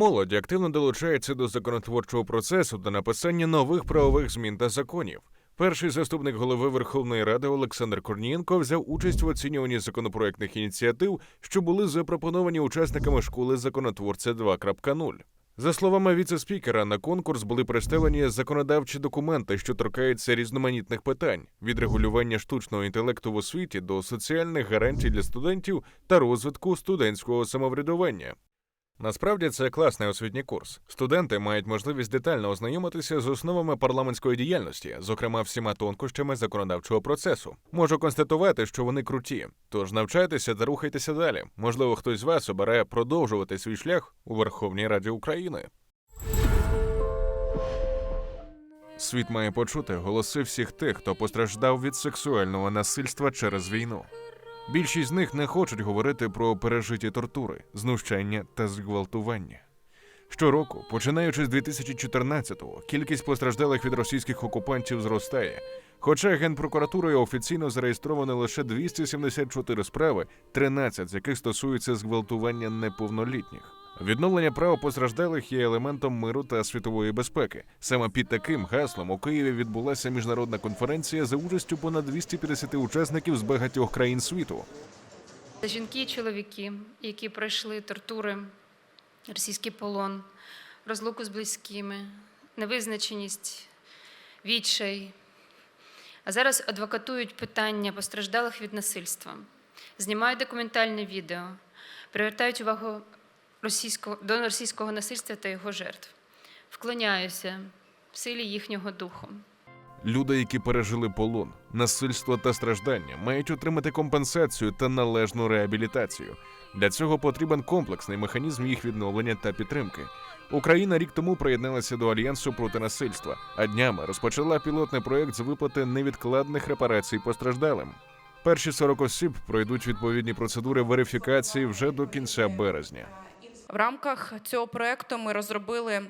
Молодь активно долучається до законотворчого процесу та написання нових правових змін та законів. Перший заступник голови Верховної Ради Олександр Корнієнко взяв участь в оцінюванні законопроектних ініціатив, що були запропоновані учасниками школи законотворця 2.0. За словами віце-спікера, на конкурс були представлені законодавчі документи, що торкаються різноманітних питань від регулювання штучного інтелекту в освіті до соціальних гарантій для студентів та розвитку студентського самоврядування. Насправді це класний освітній курс. Студенти мають можливість детально ознайомитися з основами парламентської діяльності, зокрема всіма тонкощами законодавчого процесу. Можу констатувати, що вони круті. Тож навчайтеся та рухайтеся далі. Можливо, хтось з вас обере продовжувати свій шлях у Верховній Раді України. Світ має почути голоси всіх тих, хто постраждав від сексуального насильства через війну. Більшість з них не хочуть говорити про пережиті тортури, знущання та зґвалтування. Щороку, починаючи з 2014-го, кількість постраждалих від російських окупантів зростає. Хоча генпрокуратурою офіційно зареєстровано лише 274 справи, 13 з яких стосуються зґвалтування неповнолітніх. Відновлення прав постраждалих є елементом миру та світової безпеки. Саме під таким гаслом у Києві відбулася міжнародна конференція за участю понад 250 учасників з багатьох країн світу. Жінки і чоловіки, які пройшли тортури, російський полон, розлуку з близькими, невизначеність, відчай. А зараз адвокатують питання постраждалих від насильства, знімають документальне відео, привертають увагу російського, до російського насильства та його жертв. Вклоняюся в силі їхнього духу. Люди, які пережили полон, насильство та страждання, мають отримати компенсацію та належну реабілітацію. Для цього потрібен комплексний механізм їх відновлення та підтримки. Україна рік тому приєдналася до альянсу проти насильства, а днями розпочала пілотний проект з виплати невідкладних репарацій постраждалим. Перші 40 осіб пройдуть відповідні процедури верифікації вже до кінця березня. В рамках цього проекту ми розробили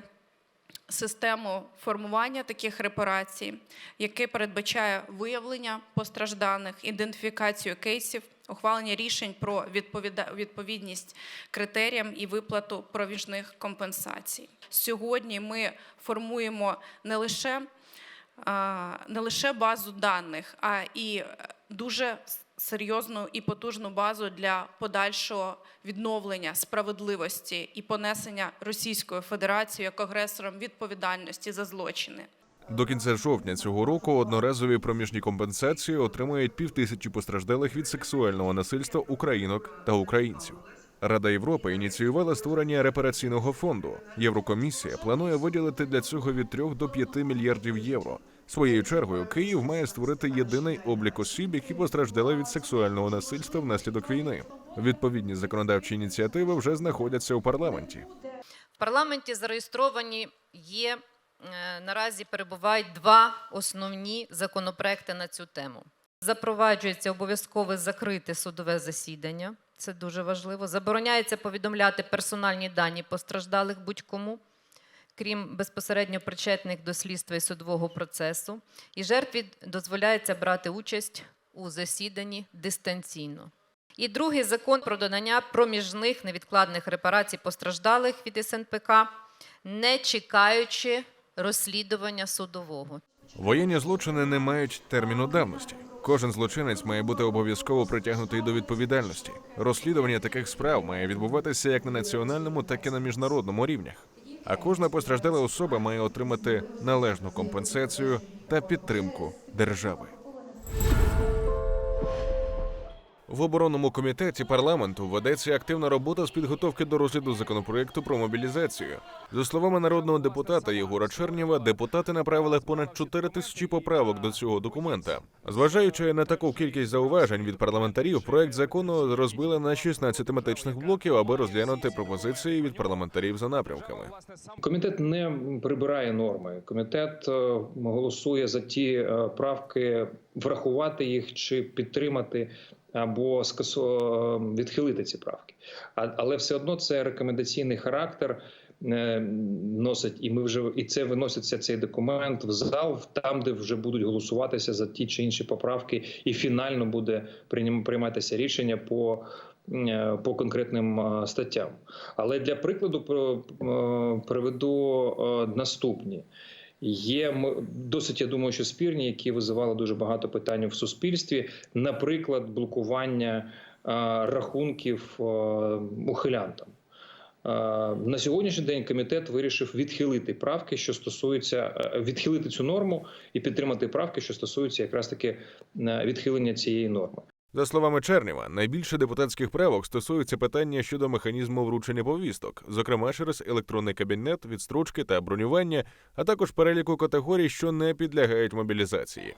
систему формування таких репарацій, яке передбачає виявлення постражданих, ідентифікацію кейсів, ухвалення рішень про відповідність критеріям і виплату провіжних компенсацій. Сьогодні ми формуємо не лише не лише базу даних, а і дуже серйозну і потужну базу для подальшого відновлення справедливості і понесення Російською Федерацією як агресором відповідальності за злочини. До кінця жовтня цього року одноразові проміжні компенсації отримають півтисячі постраждалих від сексуального насильства українок та українців. Рада Європи ініціювала створення репараційного фонду. Єврокомісія планує виділити для цього від 3 до 5 мільярдів євро. Своєю чергою Київ має створити єдиний облік осіб, які постраждали від сексуального насильства внаслідок війни. Відповідні законодавчі ініціативи вже знаходяться у парламенті. В парламенті зареєстровані є е, наразі перебувають два основні законопроекти на цю тему. Запроваджується обов'язкове закрите судове засідання. Це дуже важливо. Забороняється повідомляти персональні дані постраждалих будь-кому, крім безпосередньо причетних до слідства і судового процесу. І жертві дозволяється брати участь у засіданні дистанційно. І другий закон про додання проміжних невідкладних репарацій постраждалих від СНПК, не чекаючи розслідування судового. Воєнні злочини не мають терміну давності. Кожен злочинець має бути обов'язково притягнутий до відповідальності. Розслідування таких справ має відбуватися як на національному, так і на міжнародному рівнях. А кожна постраждала особа має отримати належну компенсацію та підтримку держави. В оборонному комітеті парламенту ведеться активна робота з підготовки до розгляду законопроекту про мобілізацію. За словами народного депутата Єгора Чернєва, депутати направили понад 4 тисячі поправок до цього документа. Зважаючи на таку кількість зауважень від парламентарів, проект закону розбили на 16 тематичних блоків, аби розглянути пропозиції від парламентарів за напрямками. Комітет не прибирає норми. Комітет е, голосує за ті е, правки, врахувати їх чи підтримати або скасо відхилити ці правки. А, але все одно це рекомендаційний характер. е, Носить і ми вже і це виноситься цей документ в зал, там де вже будуть голосуватися за ті чи інші поправки, і фінально буде прийматися рішення по е, по конкретним е, статтям. Але для прикладу приведу наступні. Є досить, я думаю, що спірні, які визивали дуже багато питань в суспільстві. Наприклад, блокування рахунків ухилянтам. На сьогоднішній день комітет вирішив відхилити правки, що стосуються е, відхилити цю норму і підтримати правки, що стосуються якраз таки е, відхилення цієї норми. За словами Чернєва, найбільше депутатських правок стосується питання щодо механізму вручення повісток, зокрема через електронний кабінет, відстрочки та бронювання, а також переліку категорій, що не підлягають мобілізації.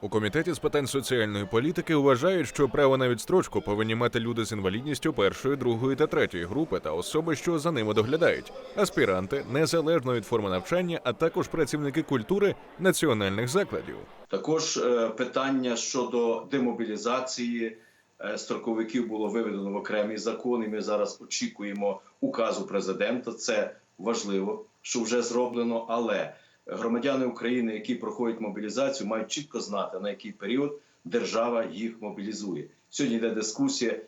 У комітеті з питань соціальної політики вважають, що право на відстрочку повинні мати люди з інвалідністю першої, другої та третьої групи та особи, що за ними доглядають, аспіранти, незалежно від форми навчання, а також працівники культури національних закладів. Також е, питання щодо демобілізації е, строковиків було виведено в окремий закон, і ми зараз очікуємо указу президента. Це важливо, що вже зроблено. Але громадяни України, які проходять мобілізацію, мають чітко знати на який період держава їх мобілізує. Сьогодні йде дискусія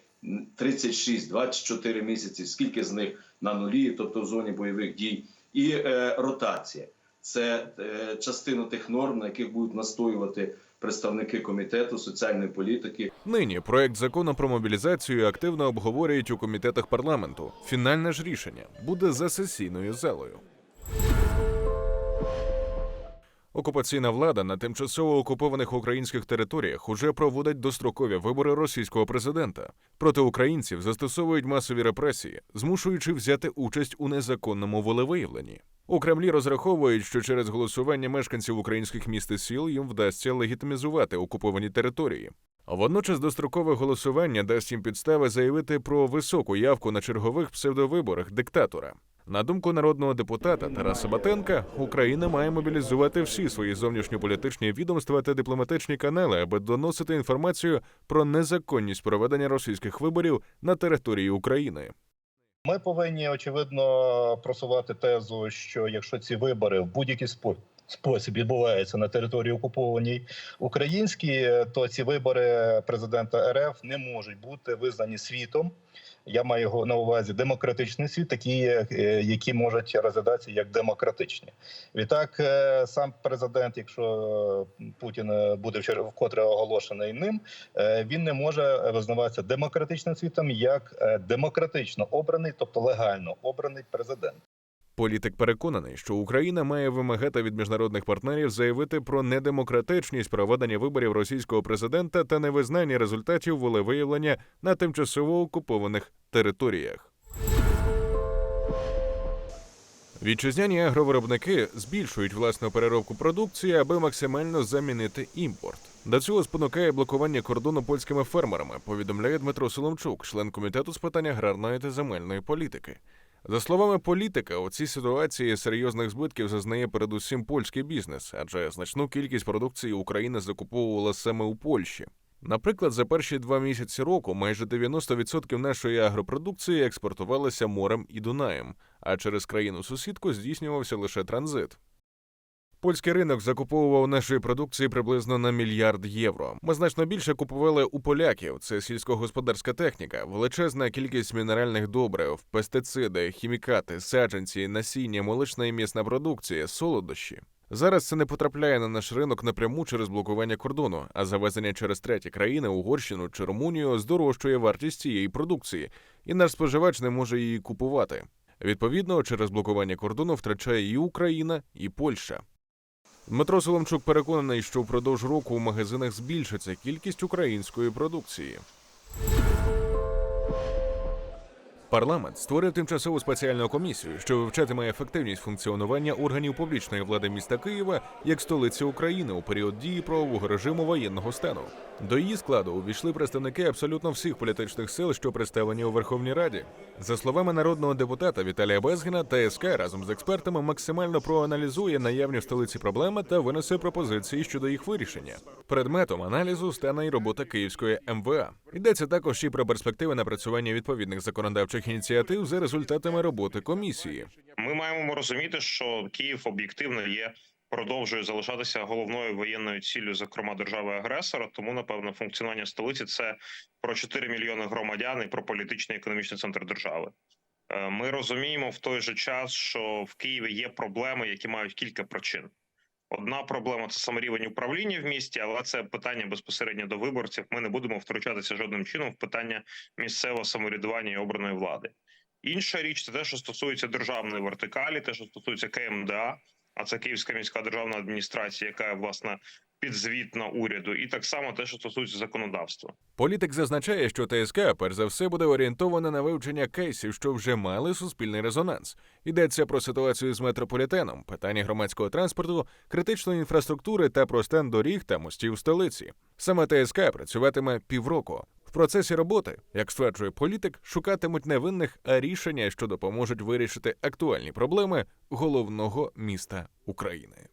36-24 місяці. Скільки з них на нулі, тобто в зоні бойових дій, і е, ротація. Це е, частина тих норм, на яких будуть настоювати представники комітету соціальної політики. Нині проект закону про мобілізацію активно обговорюють у комітетах парламенту. Фінальне ж рішення буде за сесійною залою. Окупаційна влада на тимчасово окупованих українських територіях уже проводить дострокові вибори російського президента. Проти українців застосовують масові репресії, змушуючи взяти участь у незаконному волевиявленні. У Кремлі розраховують, що через голосування мешканців українських міст і сіл їм вдасться легітимізувати окуповані території. Водночас дострокове голосування дасть їм підстави заявити про високу явку на чергових псевдовиборах диктатора. На думку народного депутата Тараса Батенка, Україна має мобілізувати всі свої зовнішньополітичні відомства та дипломатичні канали, аби доносити інформацію про незаконність проведення російських виборів на території України. Ми повинні очевидно просувати тезу, що якщо ці вибори в будь-який спо- спосіб відбуваються на території окупованій українській, то ці вибори президента РФ не можуть бути визнані світом. Я маю його на увазі демократичний світ, такі, е, які можуть розглядатися як демократичні. Відтак, е, сам президент, якщо е, Путін е, буде вкотре оголошений ним, е, він не може визнаватися демократичним світом як е, демократично обраний, тобто легально обраний президент. Політик переконаний, що Україна має вимагати від міжнародних партнерів заявити про недемократичність проведення виборів російського президента та невизнання результатів волевиявлення на тимчасово окупованих територіях. Вітчизняні агровиробники збільшують власну переробку продукції, аби максимально замінити імпорт. До цього спонукає блокування кордону польськими фермерами, повідомляє Дмитро Соломчук, член комітету з питань аграрної та земельної політики. За словами політика, у цій ситуації серйозних збитків зазнає передусім польський бізнес, адже значну кількість продукції Україна закуповувала саме у Польщі. Наприклад, за перші два місяці року майже 90% нашої агропродукції експортувалися морем і Дунаєм, а через країну сусідку здійснювався лише транзит. Польський ринок закуповував нашої продукції приблизно на мільярд євро. Ми значно більше купували у поляків. Це сільськогосподарська техніка, величезна кількість мінеральних добрив, пестициди, хімікати, саджанці, насіння, молочна і м'ясна продукція, солодощі. Зараз це не потрапляє на наш ринок напряму через блокування кордону, а завезення через треті країни, Угорщину чи Румунію здорожчує вартість цієї продукції, і наш споживач не може її купувати. Відповідно, через блокування кордону втрачає і Україна, і Польща. Дмитро Соломчук переконаний, що впродовж року у магазинах збільшиться кількість української продукції. Парламент створив тимчасову спеціальну комісію, що вивчатиме ефективність функціонування органів публічної влади міста Києва як столиці України у період дії правового режиму воєнного стану. До її складу увійшли представники абсолютно всіх політичних сил, що представлені у Верховній Раді. За словами народного депутата Віталія Безгіна, ТСК разом з експертами максимально проаналізує наявні в столиці проблеми та винесе пропозиції щодо їх вирішення. Предметом аналізу стане й робота Київської МВА. Йдеться також і про перспективи напрацювання відповідних законодавчих ініціатив за результатами роботи комісії. Ми маємо розуміти, що Київ об'єктивно є продовжує залишатися головною воєнною ціллю, зокрема держави-агресора. Тому, напевно, функціонування столиці це про 4 мільйони громадян і про політичний і економічний центр держави. Е, Ми розуміємо в той же час, що в Києві є проблеми, які мають кілька причин. Одна проблема це саме рівень управління в місті, але це питання безпосередньо до виборців. Ми не будемо втручатися жодним чином в питання місцевого самоврядування і обраної влади. Інша річ це те, що стосується державної вертикалі, те, що стосується КМДА, а це Київська міська державна адміністрація, яка власне підзвітна уряду, і так само те, що стосується законодавства. Політик зазначає, що ТСК перш за все буде орієнтована на вивчення кейсів, що вже мали суспільний резонанс. Йдеться про ситуацію з метрополітеном, питання громадського транспорту, критичної інфраструктури та про стан доріг та мостів столиці. Саме ТСК працюватиме півроку. В процесі роботи, як стверджує політик, шукатимуть не винних, а рішення, що допоможуть вирішити актуальні проблеми головного міста України.